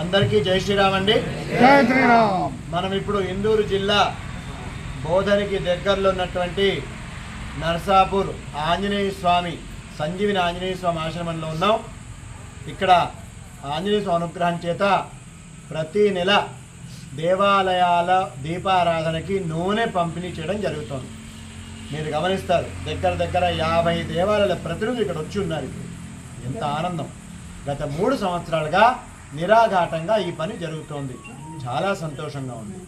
అందరికీ జై శ్రీరామ్ అండి. జై శ్రీరామ్. మనం ఇప్పుడు ఇందూరు జిల్లా బోధనికి దగ్గరలో ఉన్నటువంటి నర్సాపూర్ ఆంజనేయ స్వామి సంజీవిని ఆంజనేయ స్వామి ఆశ్రమంలో ఉన్నాం. ఇక్కడ ఆంజనేయ స్వామి అనుగ్రహం చేత ప్రతి నెల దేవాలయాల దీపారాధనకి నూనె పంపిణీ చేయడం జరుగుతుంది. మీరు గమనిస్తారు దగ్గర దగ్గర యాభై దేవాలయాల ప్రతినిధులు ఇక్కడ వచ్చి ఉన్నారు. ఇప్పుడు ఎంత ఆనందం. గత మూడు సంవత్సరాలుగా నిరాఘాటంగా ఈ పని జరుగుతోంది. చాలా సంతోషంగా ఉంది.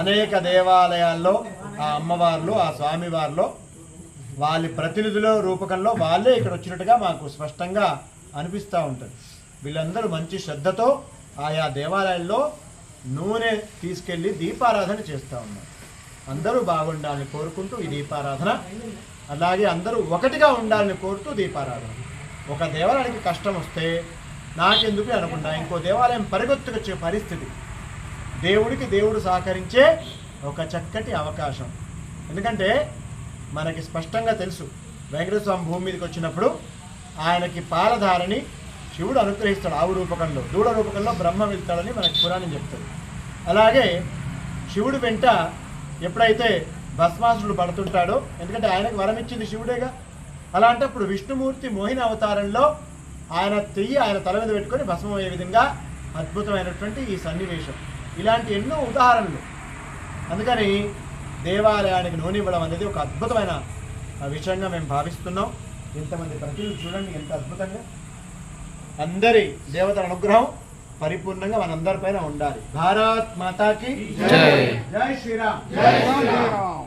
అనేక దేవాలయాల్లో ఆ అమ్మవార్లు ఆ స్వామివారిలో వాళ్ళ ప్రతినిధుల రూపకంలో వాళ్ళే ఇక్కడ వచ్చినట్టుగా మాకు స్పష్టంగా అనిపిస్తూ ఉంటుంది. వీళ్ళందరూ మంచి శ్రద్ధతో ఆయా దేవాలయాల్లో నూనె తీసుకెళ్ళి దీపారాధన చేస్తూ ఉన్నారు. అందరూ బాగుండాలని కోరుకుంటూ ఈ దీపారాధన అలాగే అందరూ ఒకటిగా ఉండాలని కోరుతూ దీపారాధన. ఒక దేవాలయానికి కష్టం వస్తే నాకెందుకు అనుకున్నా ఇంకో దేవాలయం పరిగెత్తుకొచ్చే పరిస్థితి. దేవుడికి దేవుడు సహకరించే ఒక చక్కటి అవకాశం. ఎందుకంటే మనకి స్పష్టంగా తెలుసు వెంకటేశ్వర భూమి మీదకి వచ్చినప్పుడు ఆయనకి పాలధారని శివుడు అనుగ్రహిస్తాడు ఆవు రూపకంలో దూడ రూపకంలో బ్రహ్మ వెళ్తాడని మనకి పురాణం చెప్తాడు అలాగే శివుడు వెంట ఎప్పుడైతే భస్మాసుడు పడుతుంటాడో ఎందుకంటే ఆయనకు వరం ఇచ్చింది శివుడేగా. అలాంటప్పుడు విష్ణుమూర్తి మోహిని అవతారంలో ఆయన తెయ్యి ఆయన తల మీద పెట్టుకొని భస్మం అయ్యే విధంగా అద్భుతమైనటువంటి ఈ సన్నివేశం. ఇలాంటి ఎన్నో ఉదాహరణలు. అందుకని దేవాలయానికి నూనె ఇవ్వడం అనేది ఒక అద్భుతమైన ఆ, విషయంగా మేము భావిస్తున్నాం. ఇంతమంది ప్రతినిధులు చూడండి ఎంత అద్భుతంగా. అందరి దేవతల అనుగ్రహం పరిపూర్ణంగా మనందరిపైన ఉండాలి. భారత్ మాతాకి జై. జై శ్రీరామ్. జై శ్రీరామ్.